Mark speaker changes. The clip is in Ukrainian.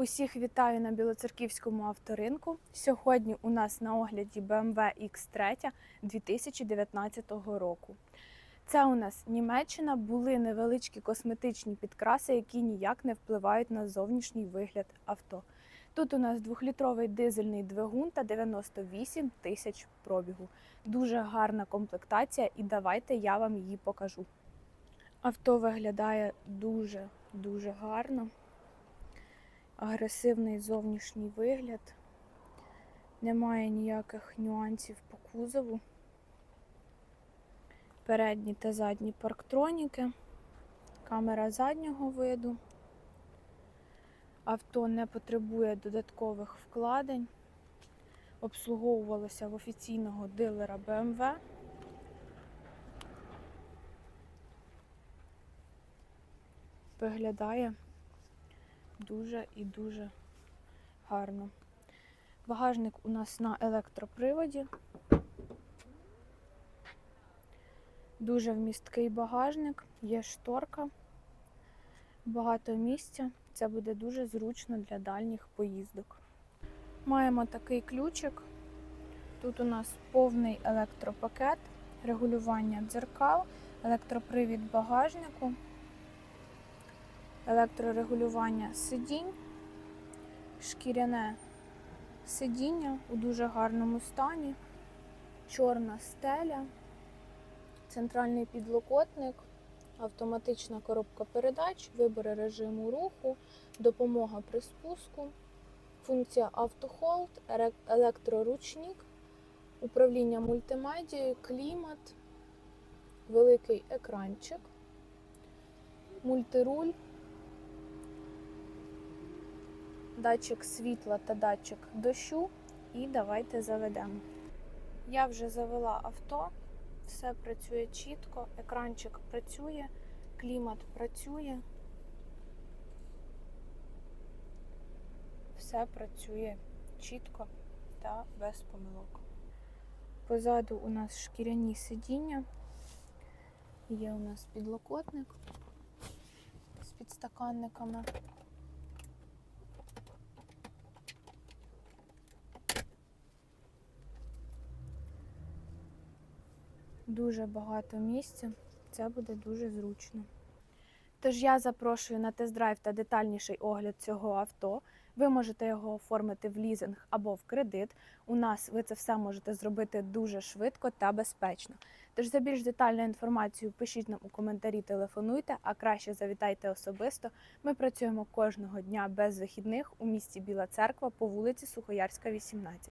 Speaker 1: Усіх вітаю на Білоцерківському авторинку. Сьогодні у нас на огляді BMW X3 2019 року. Це у нас Німеччина, були невеличкі косметичні підкраси, які ніяк не впливають на зовнішній вигляд авто. Тут у нас двохлітровий дизельний двигун та 98 тисяч пробігу. Дуже гарна комплектація, і давайте я вам її покажу. Авто виглядає дуже дуже гарно агресивний зовнішній вигляд. Немає ніяких нюансів по кузову. Передні та задні парктроніки, камера заднього виду. Авто не потребує додаткових вкладень. Обслуговувалося в офіційного дилера BMW. Виглядає дуже і дуже гарно. Багажник у нас на електроприводі. Дуже вмісткий багажник, є шторка, багато місця. Це буде дуже зручно для дальніх поїздок. Маємо такий ключик. Тут у нас повний електропакет, регулювання дзеркал, електропривід багажнику електрорегулювання сидінь, шкіряне сидіння у дуже гарному стані, чорна стеля, центральний підлокотник, автоматична коробка передач, вибори режиму руху, допомога при спуску, функція автохолд, електроручник, управління мультимедією, клімат, великий екранчик, мультируль датчик світла та датчик дощу. І давайте заведемо. Я вже завела авто, все працює чітко, екранчик працює, клімат працює. Все працює чітко та без помилок. Позаду у нас шкіряні сидіння, є у нас підлокотник з підстаканниками. Дуже багато місця, це буде дуже зручно. Тож я запрошую на тест-драйв та детальніший огляд цього авто. Ви можете його оформити в лізинг або в кредит. У нас ви це все можете зробити дуже швидко та безпечно. Тож за більш детальну інформацію пишіть нам у коментарі, телефонуйте, а краще завітайте особисто. Ми працюємо кожного дня без вихідних у місті Біла Церква по вулиці Сухоярська, 18.